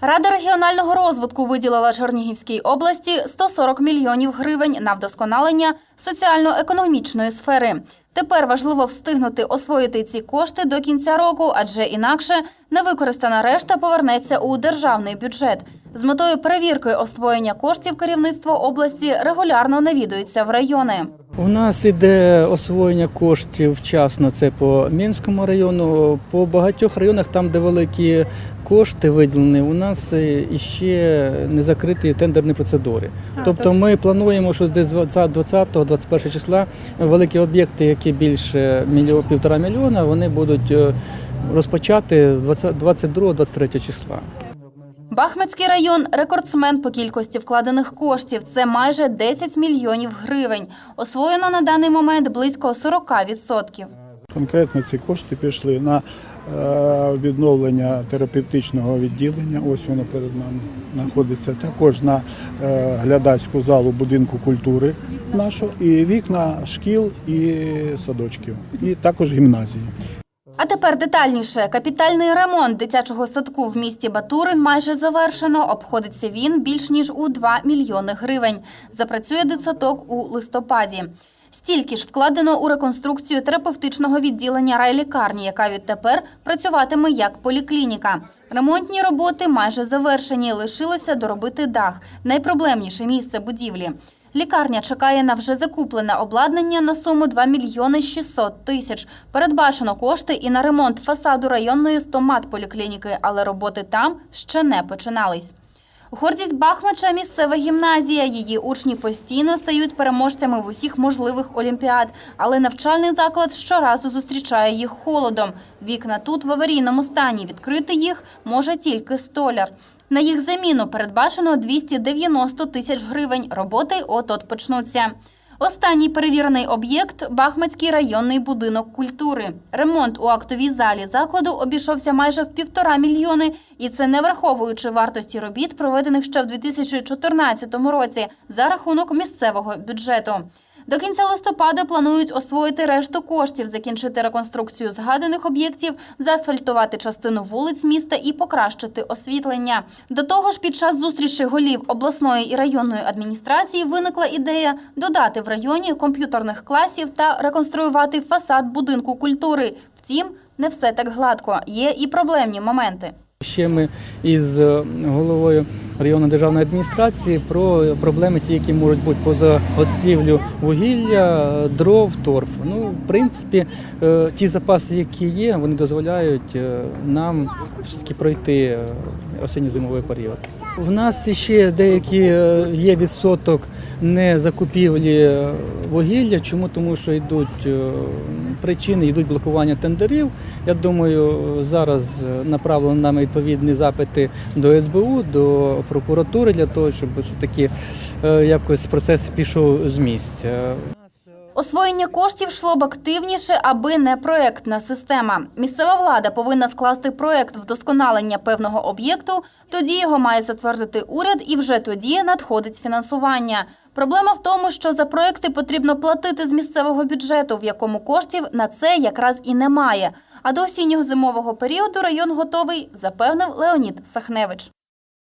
Рада регіонального розвитку виділила Чернігівській області 140 мільйонів гривень на вдосконалення соціально-економічної сфери. Тепер важливо встигнути освоїти ці кошти до кінця року, адже інакше невикористана решта повернеться у державний бюджет. З метою перевірки освоєння коштів керівництво області регулярно навідується в райони. У нас іде освоєння коштів вчасно. Це по Мінському району. По багатьох районах, там, де великі кошти виділені, у нас е, іще не закриті тендерні процедури. тобто ми плануємо, що десь 20-21 числа великі об'єкти, які більше мільйон, півтора мільйона, вони будуть е, розпочати 22-23 числа. Бахмацький район рекордсмен по кількості вкладених коштів. Це майже 10 мільйонів гривень. Освоєно на даний момент близько 40%. Конкретно ці кошти пішли на е, відновлення терапевтичного відділення. Ось воно перед нами знаходиться. Також на е, глядацьку залу будинку культури нашу, і вікна шкіл і садочків, і також гімназії. А тепер детальніше. Капітальний ремонт дитячого садку в місті Батурин майже завершено. Обходиться він більш ніж у 2 мільйони гривень. Запрацює дитсадок у листопаді. Стільки ж вкладено у реконструкцію терапевтичного відділення райлікарні, яка відтепер працюватиме як поліклініка. Ремонтні роботи майже завершені. Лишилося доробити дах найпроблемніше місце будівлі. Лікарня чекає на вже закуплене обладнання на суму 2 мільйони 600 тисяч. Передбачено кошти і на ремонт фасаду районної стомат-поліклініки, але роботи там ще не починались. Гордість Бахмача – місцева гімназія. Її учні постійно стають переможцями в усіх можливих олімпіад. Але навчальний заклад щоразу зустрічає їх холодом. Вікна тут в аварійному стані. Відкрити їх може тільки столяр. На їх заміну передбачено 290 тисяч гривень. Роботи от-от почнуться. Останній перевірений об'єкт – Бахмацький районний будинок культури. Ремонт у актовій залі закладу обійшовся майже в півтора мільйони, і це не враховуючи вартості робіт, проведених ще в 2014 році за рахунок місцевого бюджету. До кінця листопада планують освоїти решту коштів, закінчити реконструкцію згаданих об'єктів, заасфальтувати частину вулиць міста і покращити освітлення. До того ж, під час зустрічі голів обласної і районної адміністрації виникла ідея додати в районі комп'ютерних класів та реконструювати фасад будинку культури. Втім, не все так гладко. Є і проблемні моменти. Ще ми із е, головою районної державної адміністрації про проблеми, ті, які можуть бути по заготівлю вугілля, дров, торфу. Ну, в принципі, е, ті запаси, які є, вони дозволяють е, нам все-таки пройти е, осінньо-зимовий період. В нас ще деякі є відсоток не закупівлі вугілля. Чому? Тому що йдуть причини, йдуть блокування тендерів. Я думаю, зараз направлено нами відповідні запити до СБУ, до прокуратури для того, щоб все-таки е, якось процес пішов з місця. Освоєння коштів йшло б активніше, аби не проектна система. Місцева влада повинна скласти проект вдосконалення певного об'єкту. Тоді його має затвердити уряд, і вже тоді надходить фінансування. Проблема в тому, що за проекти потрібно платити з місцевого бюджету, в якому коштів на це якраз і немає. А до осіннього зимового періоду район готовий, запевнив Леонід Сахневич.